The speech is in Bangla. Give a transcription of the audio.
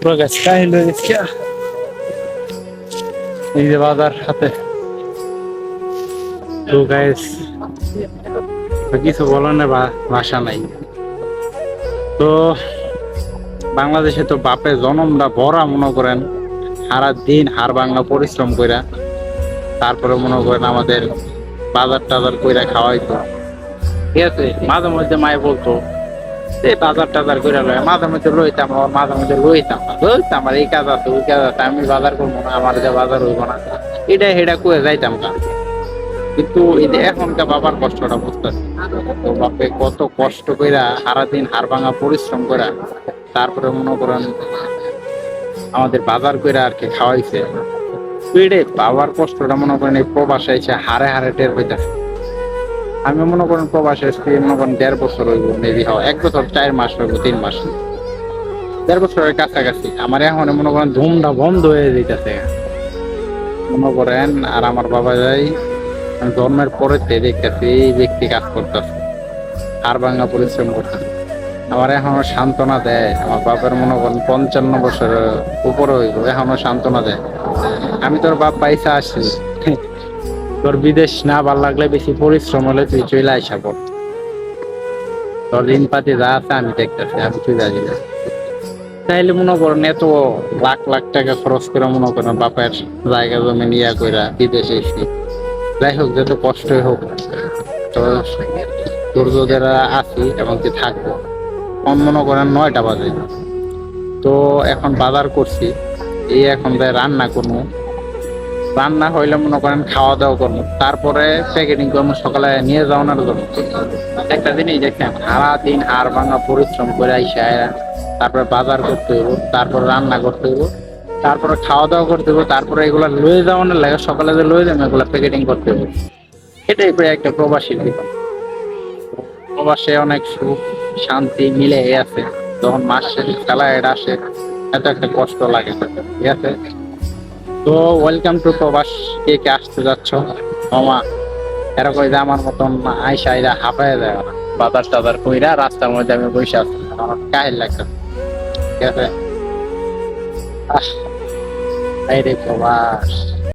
পুরো গাছ কাহিল হয়ে গেছে এই যে বাজার হাতে। তো গাইস কিছু বলার ভাষা নাই। তো বাংলাদেশে তো বাপে জনমটা ভরা, মনে করেন, সারা দিন হার বাংলা পরিশ্রম কইরা, তারপরে মনে করেন আমাদের বাজার টাজার কইরা খাওয়াইতো। ঠিক আছে? মাঝে মধ্যে মায়ে বলতো এই বাজার টাজার করে লয়, মাঝে মধ্যে লইতাম, আবার মাঝে মধ্যে লইতাম লইতাম, আর এই কাজ আছে, ওই কাজ আছে, আমি বাজার করব না, আমার যে বাজার হইব না। এটা হেডা কয়ে যাইতাম না। কিন্তু এই যে এখনকার বাবার কষ্টটা বুঝতেছি। তো বাপে কত কষ্ট কইরা সারাদিন হার ভাঙা পরিশ্রম কইরা তারপরে মনে করেন আমাদের বাজার কইরা আর কি খাওয়াইছে। বাবার কষ্টটা মনে করেন এই প্রবাসে এসে হারে হারে টের হইতাছে আমি মনে করেন প্রবাসে এসেছি মনে করেন দেড় বছর হইব মেবি হয়। এক বছর, চার মাস হইব, তিন মাস। দেড় বছরের কাছাকাছি। আমার এখন মনে করেন ধুমটা বন্ধ হয়ে যেতেছে মনে করেন, আর আমার বাবা যাই জন্মের পরে দেখতেছি, এই ব্যক্তি কাজ করতেছে। আর ভাঙা পরিশ্রম করতেছে। আমার এখনও সান্ত্বনা দেয়। আমার বাপের মনে করেন পঞ্চান্ন বছর উপরে হইব, এখনও সান্ত্বনা দেয়। আমি তোর বাপ পাইসা আসছি। তোর বিদেশ না ভালো লাগলে বেশি পরিশ্রম হলে তুই চলে আইসা পর। তোর ঋণ পাতি যা আছে আমি দেখতেছি, আমি যাবি না তাইলে মনে করেন এত লাখ লাখ টাকা খরচ করে মনে করেন বাপের জায়গা জমি নিয়ে কইরা বিদেশে এসে যাই হোক, যত কষ্টই হোক, তো ধৈর্য যারা আছি এবং কি থাকব। কম মনে করেন নয়টা বাজে। তো এখন বাজার করছি, এই এখন যাই রান্না করব রান্না হইলে মনে করেন খাওয়া দাওয়া করব। তারপরে প্যাকেটিং করব, সকালে নিয়ে যাওয়ানোর জন্য। একটা জিনিস দেখেন সারা দিন হাড় ভাঙা পরিশ্রম করে আইসা তারপরে বাজার করতে হইব, তারপর রান্না করতে হইব, তারপরে খাওয়া দাওয়া করতে হইব, তারপরে এগুলা লয়ে যাওয়ানোর লাগে, সকালে যে লয়ে যাব, এগুলো প্যাকেটিং করতে হইব। এটাই প্রায় একটা প্রবাসীর জীবন। প্রবাসে অনেক সুখ, শান্তি মিলে আছে। যখন মাস শেষে স্যালাইড আসে, এত একটা কষ্ট লাগে। ঠিক আছে? তো ওয়েলকাম টু প্রবাস, কে কে আসতে যাচ্ছ? মামা এরকম যে আমার মতন আইসা আইরা হাঁপায় যায়। বাজার টাজার কইরা রাস্তার মধ্যে আমি বসে আছি। আমার কাহিল লাগছে। ঠিক আছে? আহ, এই রে প্রবাস।